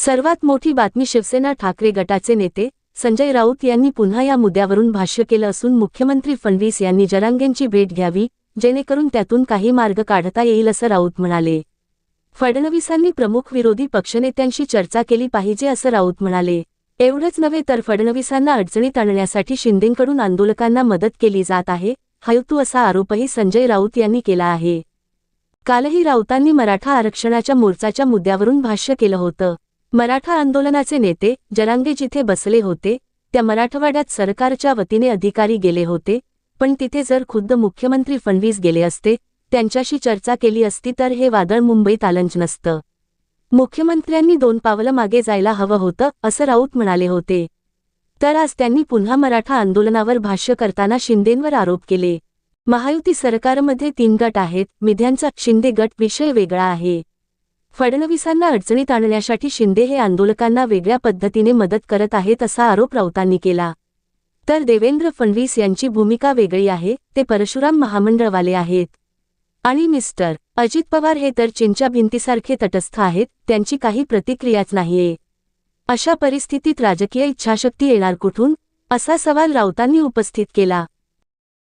सर्वात मोठी बातमी शिवसेना ठाकरे गटाचे नेते संजय राऊत यांनी पुन्हा या मुद्द्यावरून भाष्य केलं असून मुख्यमंत्री फडणवीस यांनी जरांगेंची भेट घ्यावी जेणेकरून त्यातून काही मार्ग काढता येईल असं राऊत म्हणाले. फडणवीसांनी प्रमुख विरोधी पक्षनेत्यांशी चर्चा केली पाहिजे असं राऊत म्हणाले. एवढंच नव्हे तर फडणवीसांना अडचणीत आणण्यासाठी शिंदेकडून आंदोलकांना मदत केली जात आहे हयुतू असा आरोपही संजय राऊत यांनी केला आहे. कालही राऊतांनी मराठा आरक्षणाच्या मोर्चाच्या मुद्द्यावरून भाष्य केलं होतं. मराठा आंदोलनाचे नेते जरांगे जिथे बसले होते त्या मराठवाड्यात सरकारच्या वतीने अधिकारी गेले होते पण तिथे जर खुद्द मुख्यमंत्री फडणवीस गेले असते त्यांच्याशी चर्चा केली असती तर हे वादळ मुंबईत आलंच नसतं. मुख्यमंत्र्यांनी दोन पावलं मागे जायला हवं होतं असं राऊत म्हणाले होते. तर आज त्यांनी पुन्हा मराठा आंदोलनावर भाष्य करताना शिंदेंवर आरोप केले. महायुती सरकारमध्ये तीन गट आहेत मिध्यांचा शिंदे गट विषय वेगळा आहे. फडणवीसांना अडचणीत आणण्यासाठी शिंदे हे आंदोलकांना वेगळ्या पद्धतीने मदत करत आहेत असा आरोप राऊतांनी केला. तर देवेंद्र फडणवीस यांची भूमिका वेगळी आहे ते परशुराम महामंडळवाले आहेत. आणि मिस्टर अजित पवार हे तर चीनच्या भिंतीसारखे तटस्थ आहेत त्यांची काही प्रतिक्रियाच नाहीये. अशा परिस्थितीत राजकीय इच्छाशक्ती येणार कुठून? असा सवाल राऊतांनी उपस्थित केला.